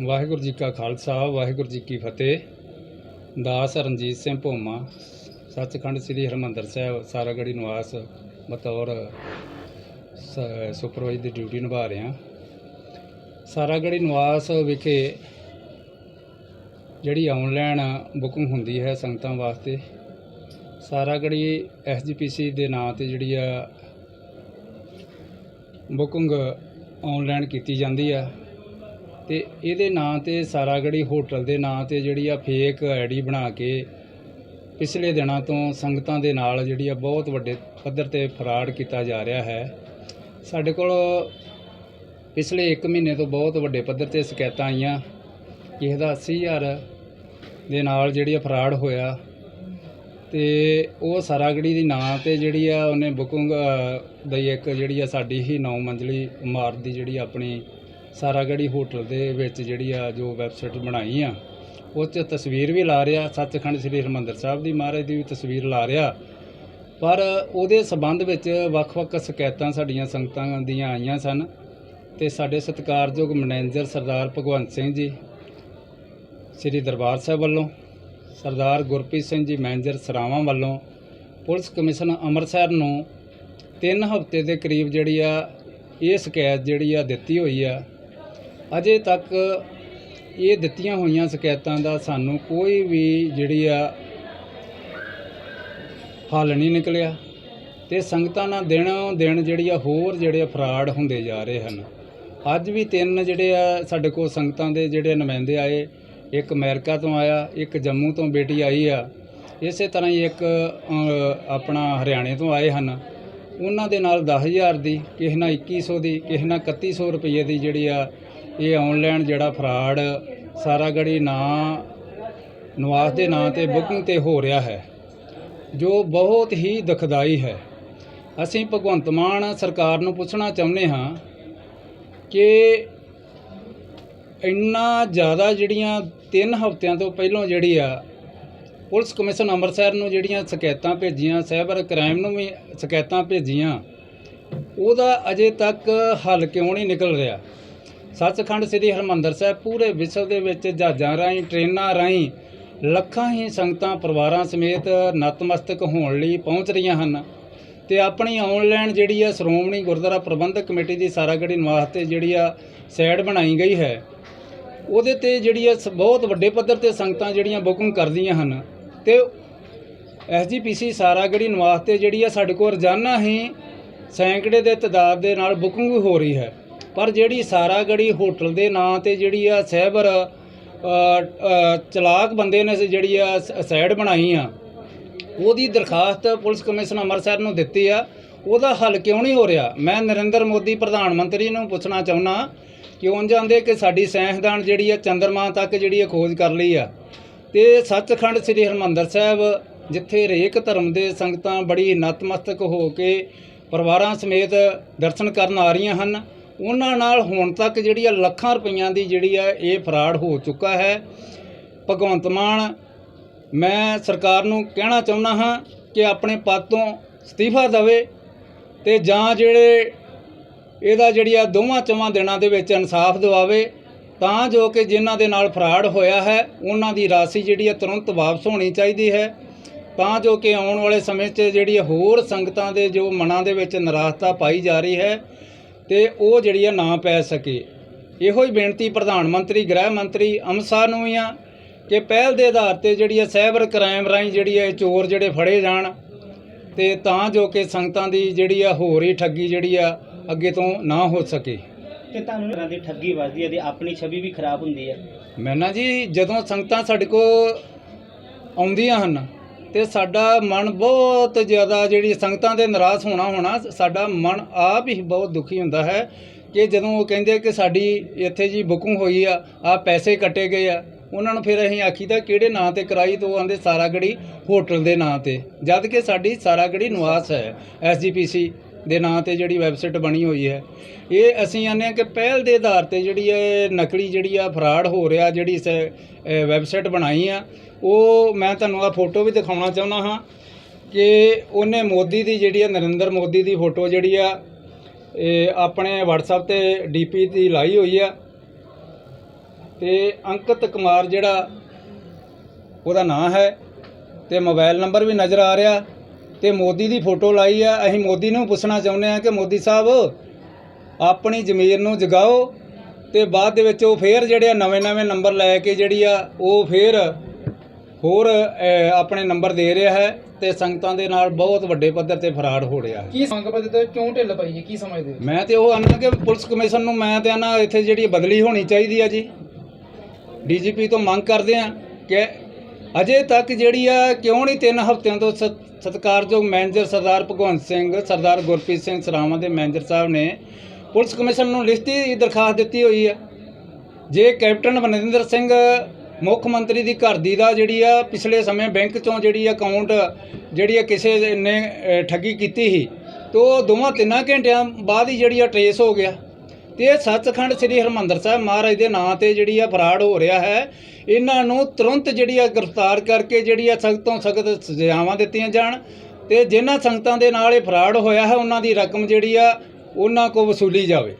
ਵਾਹਿਗੁਰੂ ਜੀ ਕਾ ਖਾਲਸਾ, ਵਾਹਿਗੁਰੂ ਜੀ ਕੀ ਫਤਿਹ। ਦਾਸ ਰਣਜੀਤ ਸਿੰਘ ਭੋਮਾ, ਸੱਚਖੰਡ ਸ੍ਰੀ ਹਰਿਮੰਦਰ ਸਾਹਿਬ ਸਾਰਾਗੜੀ ਨਿਵਾਸ, ਬਤੌਰ ਸੁਪਰਵਾਈਜ਼ ਦੀ ਡਿਊਟੀ ਨਿਭਾ ਰਿਹਾ। ਸਾਰਾਗੜੀ ਨਿਵਾਸ ਵਿਖੇ ਜਿਹੜੀ ਆਨਲਾਈਨ ਬੁਕਿੰਗ ਹੁੰਦੀ ਹੈ ਸੰਗਤਾਂ ਵਾਸਤੇ ਸਾਰਾਗੜੀ ਐਸਜੀਪੀਸੀ ਦੇ ਨਾਂ ਤੇ ਜਿਹੜੀ ਆ ਬੁਕਿੰਗ ਆਨਲਾਈਨ ਕੀਤੀ ਜਾਂਦੀ ਆ। ਤੇ ਇਹਦੇ ਨਾਂ ਤੇ ਸਾਰਾਗੜੀ ਹੋਟਲ ਦੇ ਨਾਂ ਤੇ ਜਿਹੜੀ ਆ ਫੇਕ ਆਈਡੀ ਬਣਾ ਕੇ ਪਿਛਲੇ ਦਿਨਾਂ ਤੋਂ ਸੰਗਤਾਂ ਦੇ ਨਾਲ ਜਿਹੜੀ ਆ ਬਹੁਤ ਵੱਡੇ ਪੱਧਰ ਤੇ ਫਰਾਡ ਕੀਤਾ ਜਾ ਰਿਹਾ ਹੈ। ਸਾਡੇ ਕੋਲ ਪਿਛਲੇ 1 ਮਹੀਨੇ ਤੋਂ ਬਹੁਤ ਵੱਡੇ ਪੱਧਰ ਤੇ ਸ਼ਿਕਾਇਤਾਂ ਆਈਆਂ ਕਿਸੇ ਦਾ 80000 ਦੇ ਨਾਲ ਜਿਹੜੀ ਆ ਫਰਾਡ ਹੋਇਆ ਤੇ ਉਹ ਸਾਰਾਗੜੀ ਦੀ ਨਾਂ ਤੇ ਜਿਹੜੀ ਆ ਉਹਨੇ ਬੁਕਿੰਗ ਦੀ ਇੱਕ ਜਿਹੜੀ ਆ ਸਾਡੀ ਹੀ 9 ਮੰਜ਼ਲੀ ਇਮਾਰਤ ਦੀ ਜਿਹੜੀ ਆਪਣੀ ਸਾਰਾਗੜੀ ਹੋਟਲ ਦੇ ਵਿੱਚ ਜਿਹੜੀ ਆ ਜੋ ਵੈਬਸਾਈਟ ਬਣਾਈ ਆ, ਉਹ 'ਚ ਤਸਵੀਰ ਵੀ ਲਾ ਰਿਹਾ, ਸੱਚਖੰਡ ਸ੍ਰੀ ਹਰਿਮੰਦਰ ਸਾਹਿਬ ਦੀ ਮਹਾਰਾਜ ਦੀ ਵੀ ਤਸਵੀਰ ਲਾ ਰਿਹਾ। ਪਰ ਉਹਦੇ ਸਬੰਧ ਵਿੱਚ ਵੱਖ-ਵੱਖ ਸ਼ਿਕਾਇਤਾਂ ਸਾਡੀਆਂ ਸੰਗਤਾਂ ਦੀਆਂ ਆਈਆਂ ਸਨ ਤੇ ਸਾਡੇ ਸਤਿਕਾਰਯੋਗ ਮੈਨੇਜਰ ਸਰਦਾਰ ਭਗਵੰਤ ਸਿੰਘ ਜੀ, ਸ੍ਰੀ ਦਰਬਾਰ ਸਾਹਿਬ ਵੱਲੋਂ, ਸਰਦਾਰ ਗੁਰਪ੍ਰੀਤ ਸਿੰਘ ਜੀ, ਮੈਨੇਜਰ ਸਰਾਵਾਂ ਵੱਲੋਂ ਪੁਲਿਸ ਕਮਿਸ਼ਨ ਅੰਮ੍ਰਿਤਸਰ ਨੂੰ 3 ਹਫ਼ਤੇ ਦੇ ਕਰੀਬ ਜਿਹੜੀ ਆ, ਇਹ ਸ਼ਿਕਾਇਤ ਜਿਹੜੀ ਆ ਦਿੱਤੀ ਹੋਈ ਆ ਅਜੇ ਤੱਕ ਇਹ ਦਿੱਤੀਆਂ ਹੋਈਆਂ ਸ਼ਿਕਾਇਤਾਂ ਦਾ ਸਾਨੂੰ ਕੋਈ ਵੀ ਜਿਹੜੀ ਆ ਹੱਲ ਨਹੀਂ ਨਿਕਲਿਆ ਤੇ ਸੰਗਤਾਂ ਨਾਲ ਦਿਨੋਂ ਦਿਨ ਜਿਹੜੀ ਆ ਹੋਰ ਜਿਹੜੇ ਆ ਫਰਾਡ ਹੁੰਦੇ ਜਾ ਰਹੇ ਹਨ। ਅੱਜ ਵੀ ਤਿੰਨ ਜਿਹੜੇ ਆ ਸਾਡੇ ਕੋਲ ਸੰਗਤਾਂ ਦੇ ਜਿਹੜੇ ਨੁਮਾਇੰਦੇ ਆਏ, ਇੱਕ ਅਮਰੀਕਾ ਤੋਂ ਆਇਆ, ਇੱਕ ਜੰਮੂ ਤੋਂ ਬੇਟੀ ਆਈ ਆ। ਇਸੇ ਤਰ੍ਹਾਂ ਹੀ ਇੱਕ ਆਪਣਾ ਹਰਿਆਣੇ ਤੋਂ ਆਏ ਹਨ। ਉਹਨਾਂ ਦੇ ਨਾਲ 10000 ਦੀ, ਕਿਸੇ ਨਾਲ 2100 ਦੀ, ਕਿਸੇ ਨਾਲ 3100 ਰੁਪਏ ਦੀ ਜਿਹੜੀ ਆ, ਇਹ ਆਨਲਾਈਨ ਜਿਹੜਾ ਫਰਾਡ ਸਾਰਾ ਗੜੀ ਨਾਂ, ਨਵਾਸ ਦੇ ਨਾਂ ਤੇ ਬੁਕਿੰਗ ਤੇ ਹੋ ਰਿਹਾ ਹੈ, ਜੋ ਬਹੁਤ ਹੀ ਦੁਖਦਾਈ ਹੈ। ਅਸੀਂ ਭਗਵੰਤ ਮਾਨ ਸਰਕਾਰ ਨੂੰ ਪੁੱਛਣਾ ਚਾਹੁੰਦੇ ਹਾਂ ਕਿ ਇੰਨਾ ਜ਼ਿਆਦਾ ਜਿਹੜੀਆਂ 3 ਹਫ਼ਤਿਆਂ ਤੋਂ ਪਹਿਲਾਂ ਜਿਹੜੀ ਆ ਪੁਲਿਸ ਕਮਿਸ਼ਨ ਅੰਮ੍ਰਿਤਸਰ ਨੂੰ ਜਿਹੜੀਆਂ ਸ਼ਿਕਾਇਤਾਂ ਭੇਜੀਆਂ, ਸਾਈਬਰ ਕ੍ਰਾਈਮ ਨੂੰ ਵੀ ਸ਼ਿਕਾਇਤਾਂ ਭੇਜੀਆਂ, ਉਹਦਾ ਅਜੇ ਤੱਕ ਹੱਲ ਕਿਉਂ ਨਹੀਂ ਨਿਕਲ ਰਿਹਾ? ਸੱਚਖੰਡ ਸ੍ਰੀ ਹਰਿਮੰਦਰ ਸਾਹਿਬ ਪੂਰੇ ਵਿਸ਼ਵ ਦੇ ਵਿੱਚ ਜਹਾਜ਼ਾਂ ਰਾਹੀਂ, ਟ੍ਰੇਨਾਂ ਰਾਹੀਂ ਲੱਖਾਂ ਹੀ ਸੰਗਤਾਂ, ਪਰਿਵਾਰਾਂ ਸਮੇਤ ਨਤਮਸਤਕ ਹੋਣ ਲਈ ਪਹੁੰਚ ਰਹੀਆਂ ਹਨ ਤੇ ਆਪਣੀ ਆਨਲਾਈਨ ਜਿਹੜੀ ਆ ਸ਼੍ਰੋਮਣੀ ਗੁਰਦੁਆਰਾ ਪ੍ਰਬੰਧਕ ਕਮੇਟੀ ਦੀ ਸਾਰਾਗੜੀ ਨਿਵਾਸ ਤੇ ਜਿਹੜੀ ਆ ਸਾਈਡ ਬਣਾਈ ਗਈ ਹੈ, ਉਹਦੇ ਤੇ ਜਿਹੜੀ ਆ ਸ- ਬਹੁਤ ਵੱਡੇ ਪੱਧਰ ਤੇ ਸੰਗਤਾਂ ਜਿਹੜੀਆਂ ਬੁਕਿੰਗ ਕਰਦੀਆਂ ਹਨ। ਤੇ ਐਸਜੀਪੀਸੀ ਸਾਰਾਗੜੀ ਨਿਵਾਸ ਤੇ ਜਿਹੜੀ ਆ ਸਾਡੇ ਕੋਲ ਰੋਜ਼ਾਨਾ ਹੀ ਸੈਂਕੜੇ ਦੇ ਤਦਾਦ ਦੇ ਨਾਲ ਬੁਕਿੰਗ ਵੀ ਹੋ ਰਹੀ ਹੈ। ਪਰ ਜਿਹੜੀ ਸਾਰਾਗੜੀ ਹੋਟਲ ਦੇ ਨਾਂ ਤੇ ਜਿਹੜੀ ਆ ਸਾਈਬਰ ਚਲਾਕ ਬੰਦੇ ਨੇ ਜਿਹੜੀ ਆ ਸ- ਸਾਈਡ ਬਣਾਈ ਆ, ਉਹਦੀ ਦਰਖਾਸਤ ਪੁਲਿਸ ਕਮਿਸ਼ਨ ਅੰਮ੍ਰਿਤਸਰ ਨੂੰ ਦਿੱਤੀ ਆ। ਉਹਦਾ ਹੱਲ ਕਿਉਂ ਨਹੀਂ ਹੋ ਰਿਹਾ? ਮੈਂ ਨਰਿੰਦਰ ਮੋਦੀ, ਪ੍ਰਧਾਨ ਮੰਤਰੀ ਨੂੰ ਪੁੱਛਣਾ ਚਾਹੁੰਦਾ ਕਿਉਂ ਜਾਂਦੇ ਕਿ ਸਾਡੀ ਸਾਇੰਸਦਾਨ ਜਿਹੜੀ ਆ ਚੰਦਰਮਾ ਤੱਕ ਜਿਹੜੀ ਆ ਖੋਜ ਕਰ ਲਈ ਆ। ਤੇ ਸੱਚਖੰਡ ਸ੍ਰੀ ਹਰਿਮੰਦਰ ਸਾਹਿਬ, ਜਿੱਥੇ ਹਰੇਕ ਧਰਮ ਦੇ ਸੰਗਤਾਂ ਬੜੀ ਨਤਮਸਤਕ ਹੋ ਕੇ ਪਰਿਵਾਰਾਂ ਸਮੇਤ ਦਰਸ਼ਨ ਕਰਨ ਆ ਰਹੀਆਂ ਹਨ, ਉਹਨਾਂ ਨਾਲ ਹੁਣ ਤੱਕ ਜਿਹੜੀ ਆ ਲੱਖਾਂ ਰੁਪਈਆਂ ਦੀ ਜਿਹੜੀ ਆ ਇਹ ਫਰਾਡ ਹੋ ਚੁੱਕਾ ਹੈ। ਭਗਵੰਤ ਮਾਨ, ਮੈਂ ਸਰਕਾਰ ਨੂੰ ਕਹਿਣਾ ਚਾਹੁੰਦਾ ਹਾਂ ਕਿ ਆਪਣੇ ਪਦ ਤੋਂ ਅਸਤੀਫਾ ਦੇਵੇ ਤੇ ਜਾਂ ਜਿਹੜੇ ਇਹਦਾ ਜਿਹੜੀ ਆ ਦੋਵਾਂ ਚੌਵਾਂ ਦਿਨਾਂ ਦੇ ਵਿੱਚ ਇਨਸਾਫ ਦਿਵਾਵੇ। ਤਾਂ ਜੋ ਕਿ ਜਿਨ੍ਹਾਂ ਦੇ ਨਾਲ ਫਰਾਡ ਹੋਇਆ ਹੈ, ਉਹਨਾਂ ਦੀ ਰਾਸ਼ੀ ਜਿਹੜੀ ਆ ਤੁਰੰਤ ਵਾਪਸ ਹੋਣੀ ਚਾਹੀਦੀ ਹੈ। ਤਾਂ ਜੋ ਕਿ ਆਉਣ ਵਾਲੇ ਸਮੇਂ 'ਚ ਜਿਹੜੀ ਹੋਰ ਸੰਗਤਾਂ ਦੇ ਜੋ ਮਨਾਂ ਦੇ ਵਿੱਚ ਨਿਰਾਸ਼ਤਾ ਪਾਈ ਜਾ ਰਹੀ ਹੈ ਤੇ ਉਹ ਜਿਹੜੀ ਆ ਨਾ ਪੈ ਸਕੇ। ਇਹੋ ਹੀ ਬੇਨਤੀ ਪ੍ਰਧਾਨ ਮੰਤਰੀ, ਗ੍ਰਹਿ ਮੰਤਰੀ ਅਮਿਤ ਸ਼ਾਹ ਨੂੰ ਵੀ ਆ ਕਿ ਪਹਿਲ ਦੇ ਆਧਾਰ ਤੇ ਜਿਹੜੀ ਹੈ ਸਾਈਬਰ ਕ੍ਰਾਈਮ ਰਾਹੀਂ ਜਿਹੜੀ ਹੈ ਚੋਰ ਜਿਹੜੇ ਫੜੇ ਜਾਣ ਤੇ ਤਾਂ ਜੋ ਕਿ ਸੰਗਤਾਂ ਦੀ ਜਿਹੜੀ ਆ ਹੋਰ ਹੀ ਠੱਗੀ ਜਿਹੜੀ ਆ ਅੱਗੇ ਤੋਂ ਨਾ ਹੋ ਸਕੇ। ਤੇ ਤੁਹਾਨੂੰ ਤਰ੍ਹਾਂ ਦੀ ਠੱਗੀ ਵੱਜਦੀ ਹੈ ਤੇ ਆਪਣੀ ਛਵੀ ਵੀ ਖਰਾਬ ਹੁੰਦੀ ਹੈ? ਮੈਂ ਨਾ ਜੀ, ਜਦੋਂ ਸੰਗਤਾਂ ਸਾਡੇ ਕੋਲ ਆਉਂਦੀਆਂ ਹਨ ਤੇ ਸਾਡਾ ਮਨ ਬਹੁਤ ਜ਼ਿਆਦਾ ਜਿਹੜੀ ਸੰਗਤਾਂ ਦੇ ਨਾਰਾਜ਼ ਹੋਣਾ ਹੋਣਾ, ਸਾਡਾ ਮਨ ਆਪ ਹੀ ਬਹੁਤ ਦੁਖੀ ਹੁੰਦਾ ਹੈ ਕਿ ਜਦੋਂ ਉਹ ਕਹਿੰਦੇ ਕਿ ਸਾਡੀ ਇੱਥੇ ਜੀ ਬੁਕਿੰਗ ਹੋਈ ਆ ਆ ਪੈਸੇ ਕੱਟੇ ਗਏ ਆ, ਉਹਨਾਂ ਨੂੰ ਫਿਰ ਅਸੀਂ ਆਖੀਦਾ ਕਿਹੜੇ ਨਾਂ ਤੇ ਕਰਾਈ ਤੋਂ ਆਂਦੇ ਸਾਰਾਗੜੀ ਹੋਟਲ ਦੇ ਨਾਂ ਤੇ, ਜਦ ਕਿ ਸਾਡੀ ਸਾਰਾਗੜੀ ਨਿਵਾਸ ਹੈ ਐਸਜੀਪੀਸੀ ਦੇ ਨਾਂ ਤੇ ਜਿਹੜੀ ਵੈਬਸਾਈਟ ਬਣੀ ਹੋਈ ਹੈ। ਇਹ ਅਸੀਂ ਆਨੇ ਆ ਕਿ ਪਹਿਲ ਦੇ ਆਧਾਰ ਤੇ ਜਿਹੜੀ ਹੈ ਨਕਲੀ ਜਿਹੜੀ ਆ ਫਰਾਡ ਹੋ ਰਿਹਾ, ਜਿਹੜੀ ਵੈਬਸਾਈਟ ਬਣਾਈ ਆ, ਉਹ ਮੈਂ ਤੁਹਾਨੂੰ ਆ ਫੋਟੋ ਵੀ ਦਿਖਾਉਣਾ ਚਾਹੁੰਦਾ ਹਾਂ ਕਿ ਉਹਨੇ ਮੋਦੀ ਦੀ ਜਿਹੜੀ ਆ, ਨਰਿੰਦਰ ਮੋਦੀ ਦੀ ਫੋਟੋ ਜਿਹੜੀ ਆ, ਇਹ ਆਪਣੇ WhatsApp ਤੇ ਡੀਪੀ ਦੀ ਲਾਈ ਹੋਈ ਆ। ਤੇ ਅੰਕਿਤ ਕੁਮਾਰ ਜਿਹੜਾ, ਉਹਦਾ ਨਾਂ ਹੈ ਤੇ ਮੋਬਾਈਲ ਨੰਬਰ ਵੀ ਨਜ਼ਰ ਆ ਰਿਹਾ। ਤੇ ਮੋਦੀ ਦੀ ਫੋਟੋ ਲਾਈ ਆ। ਅਸੀਂ ਮੋਦੀ ਨੂੰ ਪੁੱਛਣਾ ਚਾਹੁੰਦੇ ਆ ਕਿ ਮੋਦੀ ਸਾਹਿਬ ਆਪਣੀ ਜ਼ਮੀਰ ਨੂੰ ਜਗਾਓ ਤੇ ਬਾਅਦ ਦੇ ਵਿੱਚ ਉਹ ਫੇਰ ਜਿਹੜੇ ਨਵੇਂ-ਨਵੇਂ ਨੰਬਰ ਲੈ ਕੇ ਜਿਹੜੀ ਆ ਉਹ ਫੇਰ ਹੋਰ ਆਪਣੇ ਨੰਬਰ ਦੇ ਰਿਹਾ ਹੈ ਤੇ ਸੰਗਤਾਂ ਦੇ ਨਾਲ ਬਹੁਤ ਵੱਡੇ ਪੱਧਰ ਤੇ ਫਰਾਡ ਹੋ ਰਿਹਾ ਹੈ। ਕੀ ਪੱਤਰ ਤੇ ਕਿਉਂ ਢਿੱਲ ਪਈ ਹੈ ਕੀ ਸਮਝਦੇ ਮੈਂ ਤੇ ਉਹ ਆਨਾ ਕਿ ਪੁਲਿਸ ਕਮਿਸ਼ਨ ਨੂੰ ਮੈਂ ਤੇ ਆਨਾ ਇੱਥੇ ਜਿਹੜੀ ਬਦਲੀ ਹੋਣੀ ਚਾਹੀਦੀ ਆ ਜੀ। ਡੀਜੀਪੀ ਤੋਂ ਮੰਗ ਕਰਦੇ ਆ ਕਿ ਅਜੇ ਤੱਕ ਜਿਹੜੀ ਆ ਕਿਉਂ ਨਹੀਂ ਤਿੰਨ ਹਫ਼ਤਿਆਂ ਤੋਂ ਸਤਿਕਾਰਯੋਗ ਮੈਨੇਜਰ ਸਰਦਾਰ ਭਗਵੰਤ ਸਿੰਘ, ਸਰਦਾਰ ਗੁਰਪ੍ਰੀਤ ਸਿੰਘ ਸਰਾਵਾਂ ਦੇ ਮੈਨੇਜਰ ਸਾਹਿਬ ਨੇ ਪੁਲਿਸ ਕਮਿਸ਼ਨ ਨੂੰ ਲਿਖਤੀ ਦਰਖਾਸਤ ਦਿੱਤੀ ਹੋਈ ਆ ਜੇ ਕੈਪਟਨ ਅਮਰਿੰਦਰ ਸਿੰਘ ਮੁੱਖ ਮੰਤਰੀ ਦੀ ਘਰ ਦੀ ਦਾ ਜਿਹੜੀ ਆ, ਪਿਛਲੇ ਸਮੇਂ ਬੈਂਕ ਚੋਂ ਜਿਹੜੀ ਅਕਾਊਂਟ ਜਿਹੜੀ ਆ ਕਿਸੇ ਨੇ ਠੱਗੀ ਕੀਤੀ ਸੀ, ਤੇ ਉਹ ਦੋਵਾਂ ਤਿੰਨਾਂ ਘੰਟਿਆਂ ਬਾਅਦ ਹੀ ਜਿਹੜੀ ਆ ਟਰੇਸ ਹੋ ਗਿਆ। ਤੇ ਇਹ ਸੱਚਖੰਡ ਸ੍ਰੀ ਹਰਮੰਦਰ ਸਾਹਿਬ ਮਹਾਰਾਜ ਦੇ ਨਾਂ ਤੇ ਜਿਹੜੀ ਆ ਫਰਾਡ ਹੋ ਰਿਹਾ ਹੈ। ਇਹਨਾਂ ਨੂੰ ਤੁਰੰਤ ਜਿਹੜੀ ਆ ਗ੍ਰਿਫਤਾਰ ਕਰਕੇ ਜਿਹੜੀ ਆ ਸਖਤ ਤੋਂ ਸਖਤ ਸਜ਼ਾਵਾਂ ਦਿੱਤੀਆਂ ਜਾਣ ਤੇ ਜਿਨ੍ਹਾਂ ਸੰਗਤਾਂ ਦੇ ਨਾਲ ਇਹ ਫਰਾਡ ਹੋਇਆ ਹੈ, ਉਹਨਾਂ ਦੀ ਰਕਮ ਜਿਹੜੀ ਆ ਉਹਨਾਂ ਕੋ ਵਸੂਲੀ ਜਾਵੇ।